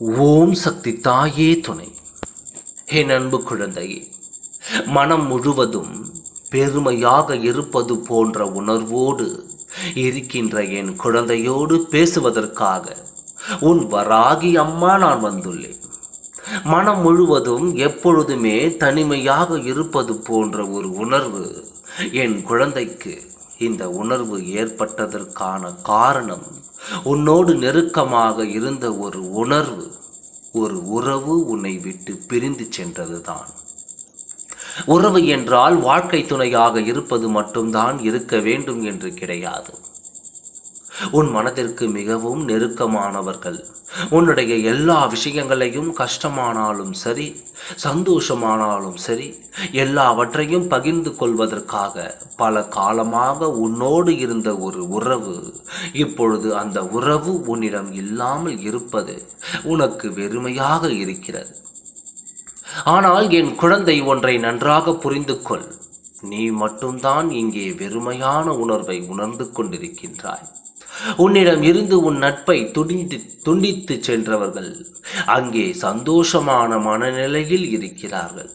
ஓம் சக்தி தாயே துணை. என் அன்பு குழந்தையே மனம் முழுவதும் பெருமையாக இருப்பது போன்ற உணர்வோடு இருக்கின்ற என் குழந்தையோடு பேசுவதற்காக உன் வராகி அம்மா நான் வந்துள்ளேன். மனம் முழுவதும் எப்பொழுதுமே தனிமையாக இருப்பது போன்ற ஒரு உணர்வு என் குழந்தைக்கு இந்த உணர்வு ஏற்பட்டதற்கான காரணம் உன்னோடு நெருக்கமாக இருந்த ஒரு உணர்வு ஒரு உறவு உன்னை விட்டு பிரிந்து சென்றதுதான். உறவு என்றால் வாழ்க்கை துணையாக இருப்பது மட்டும்தான் இருக்க வேண்டும் என்று கிடையாது. உன் மனதிற்கு மிகவும் நெருக்கமானவர்கள். உன்னுடைய எல்லா விஷயங்களையும் கஷ்டமானாலும் சரி சந்தோஷமானாலும் சரி எல்லாவற்றையும் பகிர்ந்து கொள்வதற்காக பல காலமாக உன்னோடு இருந்த ஒரு உறவு இப்பொழுது அந்த உறவு உன்னிடம் இல்லாமல் இருப்பது உனக்கு வெறுமையாக இருக்கிறது. ஆனால் என் குழந்தை ஒன்றை நன்றாக புரிந்து கொள். நீ மட்டும்தான் இங்கே வெறுமையான உணர்வை உணர்ந்து கொண்டிருக்கின்றாய். உன்னிடம் இருந்து உன் நட்பை துடிந்து துண்டித்து சென்றவர்கள் அங்கே சந்தோஷமான மனநிலையில் இருக்கிறார்கள்.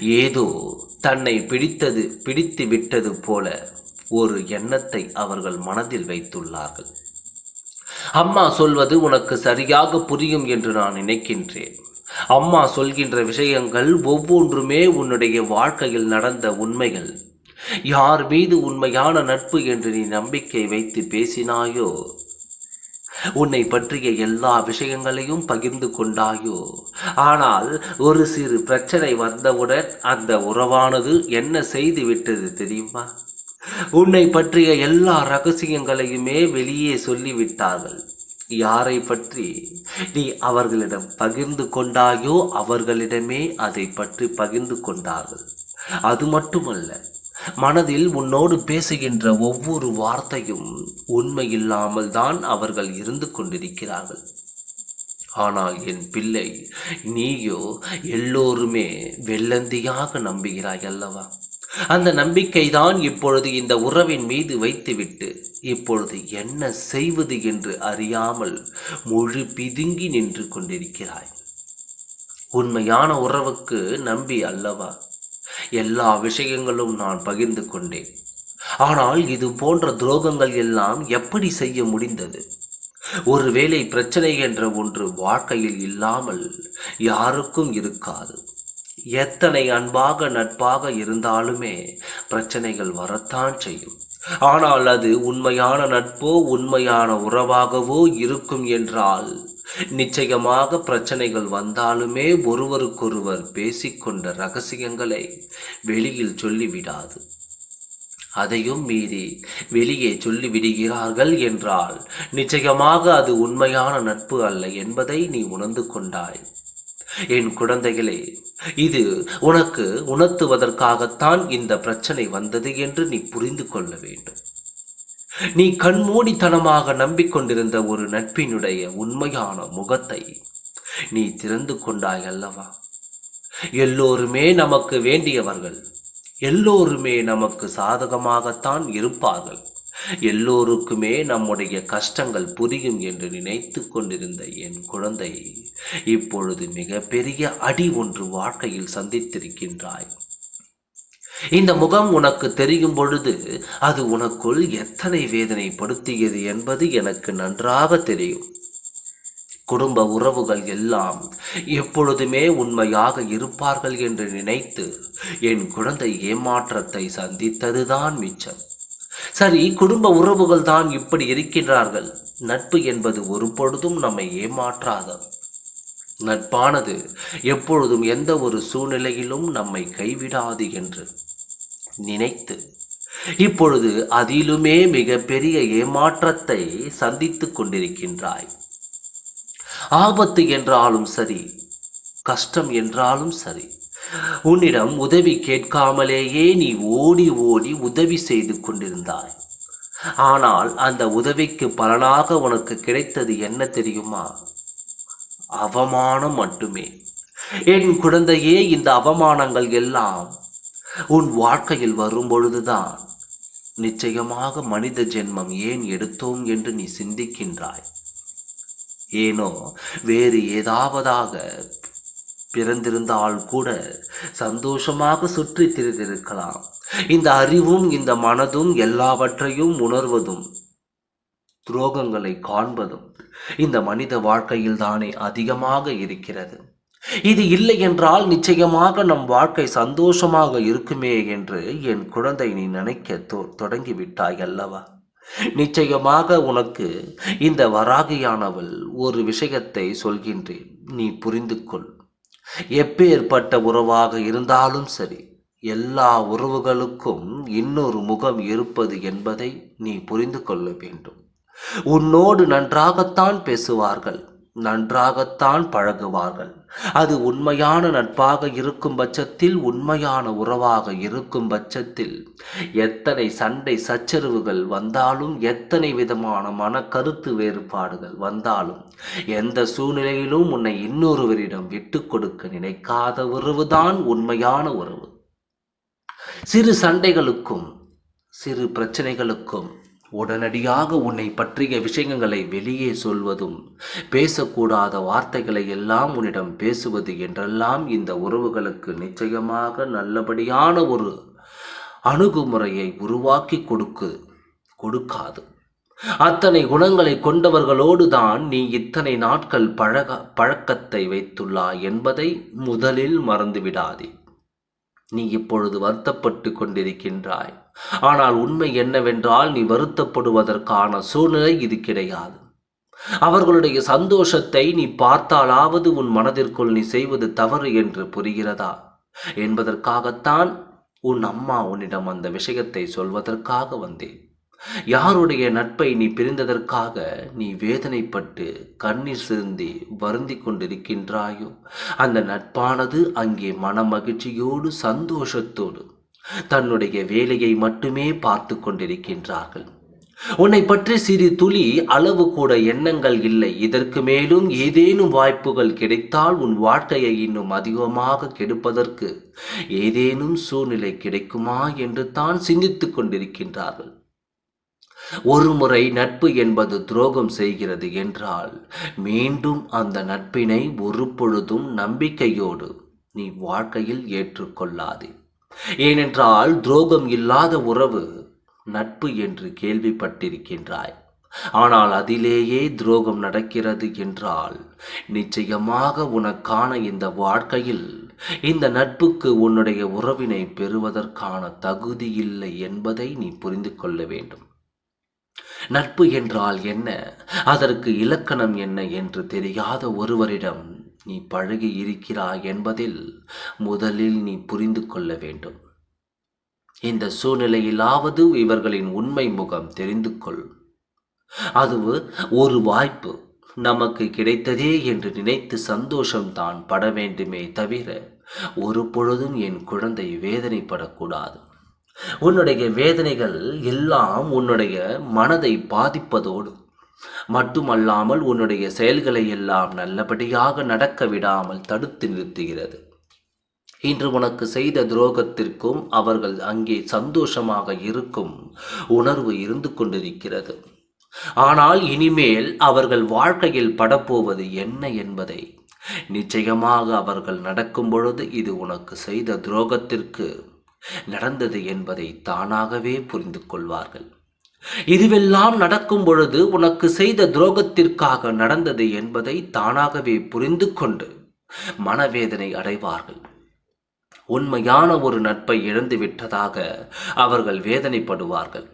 ஏதோ தன்னை பிடித்தது பிடித்து விட்டது போல ஒரு எண்ணத்தை அவர்கள் மனதில் வைத்துள்ளார்கள். அம்மா சொல்வது உனக்கு சரியாக புரியும் என்று நான் நினைக்கின்றேன். அம்மா சொல்கின்ற விஷயங்கள் ஒவ்வொன்றுமே உன்னுடைய வாழ்க்கையில் நடந்த உண்மைகள். யார் மீது உண்மையான நட்பு என்று நீ நம்பிக்கை வைத்து பேசினாயோ? உன்னை பற்றிய எல்லா விஷயங்களையும் பகிர்ந்து கொண்டாயோ? ஆனால் ஒரு சிறு பிரச்சனை வந்தவுடன் அந்த உறவானது என்ன செய்து விட்டது தெரியுமா? உன்னை பற்றிய எல்லா ரகசியங்களையுமே வெளியே சொல்லிவிட்டார்கள். யாரை பற்றி நீ அவர்களிடம் பகிர்ந்து கொண்டாயோ அவர்களிடமே அதை பற்றி பகிர்ந்து கொண்டார்கள். அது மட்டுமல்ல மனதில் உன்னோடு பேசுகின்ற ஒவ்வொரு வார்த்தையும் உண்மையில்லாமல் தான் அவர்கள் இருந்து கொண்டிருக்கிறார்கள். ஆனால் என் பிள்ளை நீயோ எல்லோருமே வெள்ளந்தியாக நம்புகிறாய் அல்லவா? அந்த நம்பிக்கைதான் இப்பொழுது இந்த உறவின் மீது வைத்துவிட்டு இப்பொழுது என்ன செய்வது என்று அறியாமல் முழு பிதுங்கி நின்று கொண்டிருக்கிறாய். உண்மையான உறவுக்கு நம்பி அல்லவா? எல்லா விஷயங்களும் நான் பகிர்ந்து கொண்டேன். ஆனால் இது போன்ற துரோகங்கள் எல்லாம் எப்படி செய்ய முடிந்தது? ஒருவேளை பிரச்சனை என்ற ஒன்று வாழ்க்கையில் இல்லாமல் யாருக்கும் இருக்காது. எத்தனை அன்பாக நட்பாக இருந்தாலுமே பிரச்சனைகள் வரத்தான் செய்யும். ஆனால் அது உண்மையான நட்போ உண்மையான உறவாகவோ இருக்கும் என்றால் நிச்சயமாக பிரச்சனைகள் வந்தாலுமே ஒருவருக்கொருவர் பேசிக்கொண்ட ரகசியங்களை வெளியில் சொல்லிவிடாது. அதையும் மீறி வெளியே சொல்லிவிடுகிறார்கள் என்றால் நிச்சயமாக அது உண்மையான நட்பு அல்ல என்பதை நீ உணர்ந்து கொண்டாய். என் குழந்தைகளே இது உனக்கு உணர்த்துவதற்காகத்தான் இந்த பிரச்சனை வந்தது என்று நீ புரிந்து கொள்ள வேண்டும். நீ கண்மூடித்தனமாக நம்பிக்கொண்டிருந்த ஒரு நட்பினுடைய உண்மையான முகத்தை நீ திறந்து கொண்டாய் அல்லவா? எல்லோருமே நமக்கு வேண்டியவர்கள் எல்லோருமே நமக்கு சாதகமாகத்தான் இருப்பார்கள். எல்லோருக்குமே நம்முடைய கஷ்டங்கள் புரியும் என்று நினைத்து கொண்டிருந்த என் குழந்தை இப்பொழுது மிகப்பெரிய அடி ஒன்று வாழ்க்கையில் சந்தித்திருக்கின்றாய். இந்த முகம் உனக்கு தெரியும் பொழுது அது உனக்குள் எத்தனை வேதனைப்படுத்தியது என்பது எனக்கு நன்றாக தெரியும். குடும்ப உறவுகள் எல்லாம் எப்பொழுதுமே உண்மையாக இருப்பார்கள் என்று நினைத்து என் குழந்தை ஏமாற்றத்தை சந்தித்ததுதான் மிச்சம். சரி குடும்ப உறவுகள் தான் இப்படி இருக்கின்றார்கள். நட்பு என்பது ஒரு பொழுதும் நம்மை ஏமாற்றாத. நட்பானது எப்பொழுதும் எந்த ஒரு சூழ்நிலையிலும் நம்மை கைவிடாது என்று. நினைத்து. இப்பொழுது அதிலுமே மிக பெரிய ஏமாற்றத்தை சந்தித்துக் கொண்டிருக்கின்றாய். ஆபத்து என்றாலும் சரி கஷ்டம் என்றாலும் சரி உன்னிடம் உதவி கேட்காமலேயே நீ ஓடி ஓடி உதவி செய்து கொண்டிருந்தாய். ஆனால் அந்த உதவிக்கு பலனாக உனக்கு கிடைத்தது என்ன தெரியுமா? அவமானம் மட்டுமே. என் குழந்தையே இந்த அவமானங்கள் எல்லாம் உன் வாழ்க்கையில் வரும் பொழுதுதான் நிச்சயமாக மனித ஜென்மம் ஏன் எடுத்தோம் என்று நீ சிந்திக்கின்றாய். ஏனோ வேறு ஏதாவதாக பிறந்திருந்தால் கூட சந்தோஷமாக சுற்றி திரிந்திருக்கலாம் இந்த அறிவும் இந்த மனதும் எல்லாவற்றையும் உணர்வதும் துரோகங்களை காண்பதும் இந்த மனித வாழ்க்கையில் தானே அதிகமாக இருக்கிறது. இது இல்லை என்றால் நிச்சயமாக நம் வாழ்க்கை சந்தோஷமாக இருக்குமே என்று என் குழந்தை நீ நினைக்க தொடங்கிவிட்டாய் அல்லவா? நிச்சயமாக உனக்கு இந்த வராகியானவள் ஒரு விஷயத்தை சொல்கின்றேன். நீ புரிந்து கொள் எப்பேற்பட்ட உறவாக இருந்தாலும் சரி எல்லா உறவுகளுக்கும் இன்னொரு முகம் இருப்பது என்பதை நீ புரிந்து கொள்ள வேண்டும். உன்னோடு நன்றாகத்தான் பேசுவார்கள். நன்றாகத்தான் பழகுவார்கள். அது உண்மையான நட்பாக இருக்கும் பட்சத்தில் உண்மையான உறவாக இருக்கும் பட்சத்தில். எத்தனை சண்டை சச்சரவுகள் வந்தாலும் எத்தனை விதமான மன கருத்து வேறுபாடுகள் வந்தாலும் எந்த சூழ்நிலையிலும் உன்னை இன்னொருவரிடம் விட்டு கொடுக்க நினைக்காத உறவுதான் உண்மையான உறவு. சிறு சண்டைகளுக்கும் சிறு பிரச்சனைகளுக்கும் உடனடியாக உன்னை பற்றிய விஷயங்களை வெளியே சொல்வதும் பேசக்கூடாத வார்த்தைகளை எல்லாம் உன்னிடம் பேசுவது என்றெல்லாம் இந்த உறவுகளுக்கு நிச்சயமாக நல்லபடியான ஒரு அணுகுமுறையை உருவாக்கி கொடுக்கு கொடுக்காது. அத்தனை குணங்களை கொண்டவர்களோடு தான் நீ இத்தனை நாட்கள் பழக பழக்கத்தை வைத்துள்ளாய் என்பதை முதலில் மறந்துவிடாதே. நீ இப்பொழுது வருத்தப்பட்டு கொண்டிருக்கின்றாய். ஆனால் உண்மை என்னவென்றால் நீ வருத்தப்படுவதற்கான சூழ்நிலை இது கிடையாது. அவர்களுடைய சந்தோஷத்தை நீ பார்த்தாலாவது உன் மனதிற்குள் நீ செய்வது தவறு என்று புரிகிறதா? என்பதற்காகத்தான் உன் அம்மா உன்னிடம் அந்த விஷயத்தை சொல்வதற்காக வந்தேன். யாருடைய நட்பை நீ பிரிந்ததற்காக நீ வேதனைப்பட்டு கண்ணீர் சிந்தி வருந்தி கொண்டிருக்கின்றாயோ? அந்த நட்பானது அங்கே மன மகிழ்ச்சியோடு சந்தோஷத்தோடு தன்னுடைய வேலையை மட்டுமே பார்த்து கொண்டிருக்கின்றார்கள். உன்னை பற்றி சிறு துளி அளவு கூட எண்ணங்கள் இல்லை. இதற்கு மேலும் ஏதேனும் வாய்ப்புகள் கிடைத்தால் உன் வாழ்க்கையை இன்னும் அதிகமாக கெடுப்பதற்கு ஏதேனும் சூழ்நிலை கிடைக்குமா என்று தான் சிந்தித்துக் கொண்டிருக்கின்றார்கள். ஒரு முறை நட்பு என்பது துரோகம் செய்கிறது என்றால் மீண்டும் அந்த நட்பினை ஒரு பொழுதும் நம்பிக்கையோடு நீ வாழ்க்கையில் ஏற்றுக்கொள்ளாதே. ஏனென்றால் துரோகம் இல்லாத உறவு நட்பு என்று கேள்விப்பட்டிருக்கின்றாய். ஆனால் அதிலேயே துரோகம் நடக்கிறது என்றால் நிச்சயமாக உனக்கான இந்த வாழ்க்கையில் இந்த நட்புக்கு உன்னுடைய உறவினை பெறுவதற்கான தகுதி இல்லை என்பதை நீ புரிந்து கொள்ள வேண்டும். நட்பு என்றால் என்ன? அதற்கு இலக்கணம் என்ன என்று தெரியாத ஒருவரிடம் நீ பழகி இருக்கிறாய் என்பதில் முதலில் நீ புரிந்து கொள்ள வேண்டும். இந்த சூழ்நிலையிலாவது இவர்களின் உண்மை முகம் தெரிந்து கொள். அதுவு ஒரு வாய்ப்பு. நமக்கு கிடைத்ததே என்று நினைத்து சந்தோஷம் தான் பட வேண்டுமே தவிர ஒரு பொழுதும் என் குழந்தை வேதனைப்படக்கூடாது. உன்னுடைய வேதனைகள் எல்லாம் உன்னுடைய மனதை பாதிப்பதோடு மட்டுமல்லாமல் உன்னுடைய செயல்களை எல்லாம் நல்லபடியாக நடக்க விடாமல் தடுத்து நிறுத்துகிறது. இன்று உனக்கு செய்த துரோகத்திற்கும் அவர்கள் அங்கே சந்தோஷமாக இருக்கும் உணர்வு இருந்து கொண்டிருக்கிறது. ஆனால் இனிமேல் அவர்கள் வாழ்க்கையில் படப்போவது என்ன என்பதை நிச்சயமாக அவர்கள் நடக்கும் பொழுது இது உனக்கு செய்த துரோகத்திற்கு நடந்தது என்பதை தானாகவே புரிந்து கொள்வார்கள். இதுவெல்லாம் நடக்கும் பொழுது உனக்கு செய்த துரோகத்திற்காக நடந்தது என்பதை தானாகவே புரிந்து கொண்டு மனவேதனை அடைவார்கள். உண்மையான ஒரு நட்பை இழந்து விட்டதாக அவர்கள் வேதனைப்படுவார்கள்.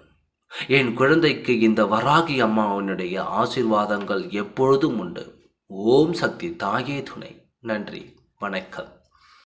என் குழந்தைக்கு இந்த வராகி அம்மாவினுடைய ஆசிர்வாதங்கள் எப்பொழுதும் உண்டு. ஓம் சக்தி தாயே துணை. நன்றி. வணக்கம்.